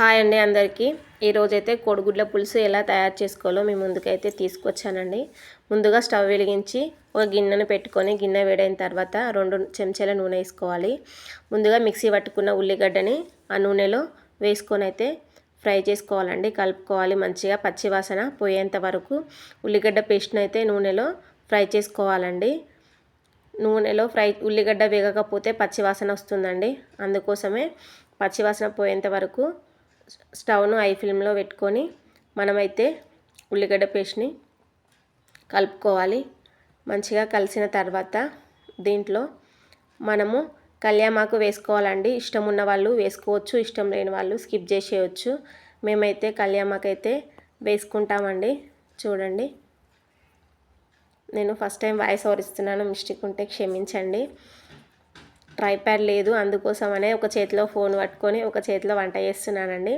Hi అండి అందరికీ. ఈరోజైతే కోడిగుడ్ల పులుసు ఎలా తయారు చేసుకోవాలో మీ ముందుకైతే తీసుకొచ్చానండి. ముందుగా స్టవ్ వెలిగించి ఒక గిన్నెను పెట్టుకొని గిన్నె వేడైన తర్వాత రెండు చెంచాల నూనె వేసుకోవాలి. ముందుగా మిక్సీ పట్టుకున్న ఉల్లిగడ్డని ఆ నూనెలో వేసుకొని అయితే ఫ్రై చేసుకోవాలండి. కలుపుకోవాలి మంచిగా పచ్చివాసన పోయేంత వరకు. ఉల్లిగడ్డ పేస్ట్ని అయితే నూనెలో ఫ్రై చేసుకోవాలండి. నూనెలో ఫ్రై ఉల్లిగడ్డ వేగకపోతే పచ్చివాసన వస్తుందండి. అందుకోసమే పచ్చివాసన పోయేంత వరకు స్టవ్ను ఐ ఫ్లేమ్లో పెట్టుకొని మనమైతే ఉల్లిగడ్డ పేస్ట్ని కలుపుకోవాలి. మంచిగా కలిసిన తర్వాత దీంట్లో మనము కళ్యామాకు వేసుకోవాలండి. ఇష్టం ఉన్న వాళ్ళు వేసుకోవచ్చు ఇష్టం లేని వాళ్ళు స్కిప్ చేసేయచ్చు. మేమైతే కళ్యామాకు అయితే వేసుకుంటామండి. చూడండి. నేను ఫస్ట్ టైం వాయిస్ ఓవర్ ఇస్తున్నాను మిస్టేక్ ఉంటే క్షమించండి. ట్రైప్యాడ్ లేదు అందుకోసం అనే ఒక చేతిలో ఫోన్ పట్టుకొని ఒక చేతిలో వంట చేస్తున్నానండి.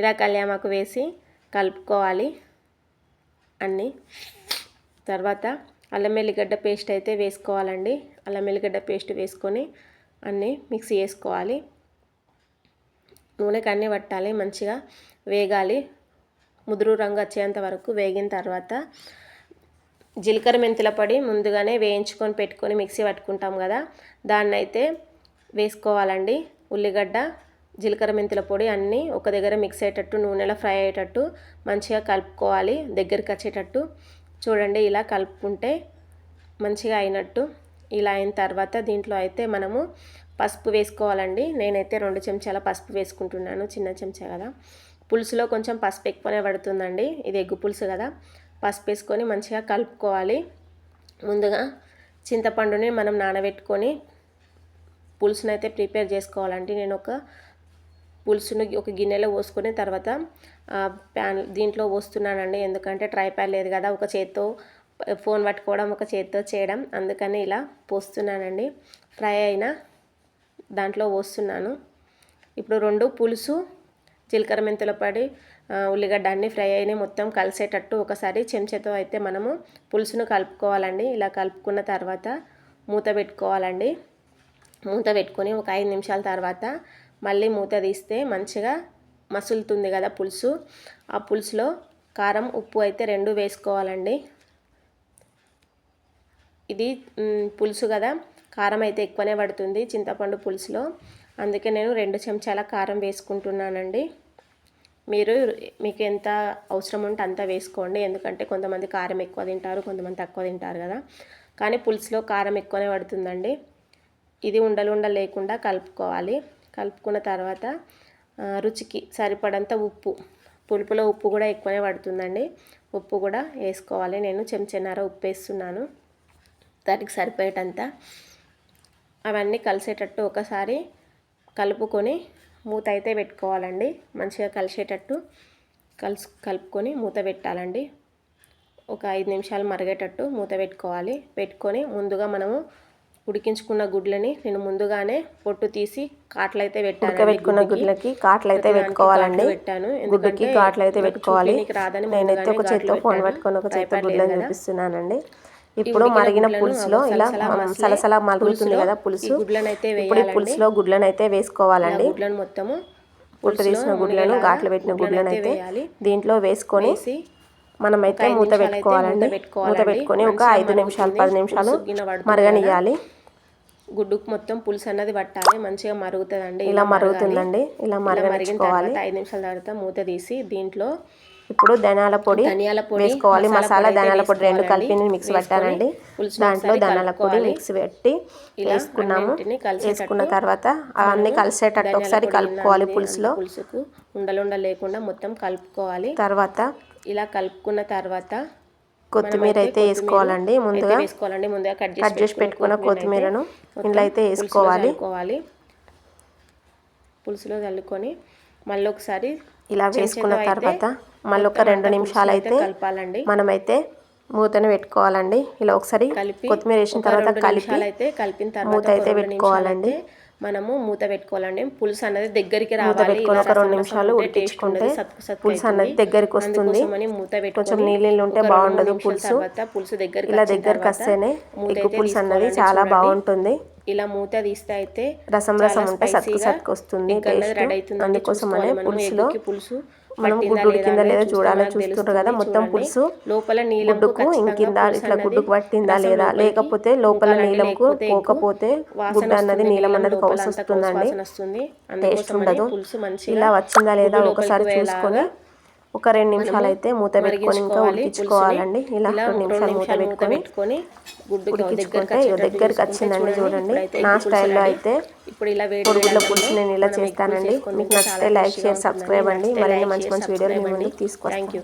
ఇలా కళ్యామాకు వేసి కలుపుకోవాలి అన్నీ. తర్వాత అల్లం వెల్లిగడ్డ పేస్ట్ అయితే వేసుకోవాలండి. అల్లం వెల్లిగడ్డ పేస్ట్ వేసుకొని అన్నీ మిక్స్ చేసుకోవాలి. నూనెకి అన్నీ పట్టాలి మంచిగా వేగాలి. ముదురు రంగు వచ్చేంత వరకు వేగిన తర్వాత జీలకర్ర మెంతుల పొడి ముందుగానే వేయించుకొని పెట్టుకొని మిక్సీ పట్టుకుంటాం కదా. దాన్నైతే వేసుకోవాలండి. ఉల్లిగడ్డ జీలకర్ర మెంతుల పొడి అన్నీ ఒక దగ్గర మిక్స్ అయ్యేటట్టు నూనెలో ఫ్రై అయ్యేటట్టు మంచిగా కలుపుకోవాలి. దగ్గరికి వచ్చేటట్టు చూడండి ఇలా కలుపుకుంటే మంచిగా అయినట్టు. ఇలా అయిన తర్వాత దీంట్లో అయితే మనము పసుపు వేసుకోవాలండి. నేనైతే రెండు చెంచాల పసుపు వేసుకుంటున్నాను చిన్న చెంచా కదా. పులుసులో కొంచెం పసుపు ఎక్కువనే పడుతుందండి. ఇది ఎగ్గు పులుసు కదా. పసుపు వేసుకొని మంచిగా కలుపుకోవాలి. ముందుగా చింతపండుని మనం నానబెట్టుకొని పులుసును అయితే ప్రిపేర్ చేసుకోవాలంటే నేను ఒక పులుసును ఒక గిన్నెలో పోసుకొని తర్వాత ప్యాన్ దీంట్లో పోస్తున్నానండి. ఎందుకంటే ట్రై ప్యాన్ లేదు కదా ఒక చేత్తో ఫోన్ పట్టుకోవడం ఒక చేత్తో చేయడం. అందుకని ఇలా పోస్తున్నానండి. ఫ్రై అయిన దాంట్లో పోస్తున్నాను. ఇప్పుడు రెండు పులుసు జీలకర్ర మెంతుల పడి ఉల్లిగడ్డ అన్నీ ఫ్రై అయిన మొత్తం కలిసేటట్టు ఒకసారి చెంచాతో అయితే మనము పులుసును కలుపుకోవాలండి. ఇలా కలుపుకున్న తర్వాత మూత పెట్టుకోవాలండి. మూత పెట్టుకొని ఒక ఐదు నిమిషాల తర్వాత మళ్ళీ మూత తీస్తే మంచిగా మసులుతుంది కదా పులుసు. ఆ పులుసులో కారం ఉప్పు అయితే రెండు వేసుకోవాలండి. ఇది పులుసు కదా. కారం అయితే ఎక్కువనే పడుతుంది చింతపండు పులుసులో. అందుకే నేను రెండు చెంచాల కారం వేసుకుంటున్నానండి. మీరు మీకు ఎంత అవసరం ఉంటే అంత వేసుకోండి. ఎందుకంటే కొంతమంది కారం ఎక్కువ తింటారు కొంతమంది తక్కువ తింటారు కదా. కానీ పులుసులో కారం ఎక్కువనే పడుతుందండి. ఇది ఉండలు ఉండలు లేకుండా కలుపుకోవాలి. కలుపుకున్న తర్వాత రుచికి సరిపడంత ఉప్పు. పులుపులో ఉప్పు కూడా ఎక్కువనే పడుతుందండి. ఉప్పు కూడా వేసుకోవాలి. నేను చెంచన్నర ఉప్పు వేస్తున్నాను. దానికి సరిపోయేటంత. అవన్నీ కలిసేటట్టు ఒకసారి కలుపుకొని మూత అయితే పెట్టుకోవాలండి. మంచిగా కలిసేటట్టు కలుసు కలుపుకొని మూత పెట్టాలండి. ఒక ఐదు నిమిషాలు మరిగేటట్టు మూత పెట్టుకోవాలి. పెట్టుకొని ముందుగా మనము ఉడికించుకున్న గుడ్లని నేను ముందుగానే పొట్టు తీసి కాట్లు అయితే పెట్టాను పెట్టుకున్న గుడ్లకి కాట్లు అయితే పెట్టుకోవాలండి. పెట్టాను. గుడ్డుకి కాట్లు అయితే పెట్టుకోవాలి. నేనైతే ఒక చేతితో ఫోన్ పట్టుకొని ఒక చేతితో గుడ్లను చూపిస్తున్నానండి. ఇప్పుడు మరిగిన పులుసులో ఇలా సలసల మరుగుతుంది కదా పులుసు. ఇప్పుడు పులుసులో గుడ్లను అయితే వేసుకోవాలండి గుడ్లను మొత్తము పుట్టు తీసిన గుడ్లను ఘాట్లు పెట్టిన గుడ్లను అయితే దీంట్లో వేసుకొని మనమైతే మూత పెట్టుకోవాలండి. మూత పెట్టుకొని ఒక ఐదు నిమిషాలు పది నిమిషాలు మరగనియాలి గుడ్డుకు మొత్తం పులుసు అన్నది పట్టాలి మంచిగా మరుగుతుందండి ఇలా మరుగుతుందండి ఇలా మరగనించుకోవాలి ఐదు నిమిషాల తర్వాత మూత తీసి దీంట్లో ఇప్పుడు ధనియాల పొడి ధనియాల పొడి వేసుకోవాలి. మసాలా ధనియాల పొడి రెండు కలిపి మిక్స్ పెట్టానండి. దాంట్లో ధనియాల పొడి మిక్స్ పెట్టి వేసుకున్నాము. వేసుకున్న తర్వాత అవన్నీ కలిసేటట్టు ఒకసారి కలుపుకోవాలి పులుసులో. పులుసుకు ఉండలుండ లేకుండా మొత్తం కలుపుకోవాలి. తర్వాత ఇలా కలుపుకున్న తర్వాత కొత్తిమీర అయితే వేసుకోవాలండి ముందుగా. వేసుకోవాలండి. ముందుగా కట్ కట్ చేసి పెట్టుకున్న కొత్తిమీరను ఇంట్లో అయితే వేసుకోవాలి. పులుసులో చల్లుకొని మళ్ళీ ఒకసారి ఇలా వేసుకున్న తర్వాత మళ్ళీ ఒక రెండు నిమిషాలు అయితే కలపాలండి. మనమైతే మూతను పెట్టుకోవాలండి. ఇలా ఒకసారి కొత్తిమీర వేసిన తర్వాత కలిపి అయితే కలిపిన తర్వాత మూత అయితే పెట్టుకోవాలండి. మనము మూత పెట్టుకోవాలండి. పులుసు అనేది దగ్గరికి పెట్టుకొని ఒక రెండు నిమిషాలు ఉడికించుకుంటే పులుసు అన్నది దగ్గరికి వస్తుంది. మూత కొంచెం నీళ్ళు ఉంటే బాగుండదు పులుసు. పులుసు దగ్గర ఇలా దగ్గరికి వస్తేనే ఎగ్గు పులుసు అన్నది చాలా బాగుంటుంది. ఇలా మూత తీస్తే అయితే రసం రసం ఉంటే సత్కు సత్కు వస్తుంది అందుకోసమనే పులుసులో పులుసు. మనం గుడ్డు ఉడికిందా లేదా చూడాలని చూస్తుంటారు కదా మొత్తం పులుసు లోపల నీళ్ళకు గుడ్డుకు ఇంకిందా ఇట్లా గుడ్డుకు పట్టిందా లేదా? లేకపోతే లోపల నీలంకు పోకపోతే గుడ్డ అన్నది నీలం అన్నది కౌసు వస్తుందండి వస్తుంది. టేస్ట్ ఉండదు. ఇలా వచ్చిందా లేదా ఒకసారి చూసుకొని ఒక రెండు నిమిషాలు అయితే మూత పెట్టుకొని ఇంకా ఉడికించుకోవాలండి. ఇలా రెండు నిమిషాలు మూత పెట్టుకొని ఉడికించుకుంటే దగ్గరికి వచ్చిందండి చూడండి. నా స్టైల్లో అయితే ఇప్పుడు ఇలా వేడి పొరుగుల పులుసు నేను ఇలా చేస్తానండి. మీకు నచ్చితే లైక్ షేర్ సబ్స్క్రైబ్ అండి. మరిన్ని మంచి మంచి వీడియోలు మీ ముందుకు తీసుకొస్తాను.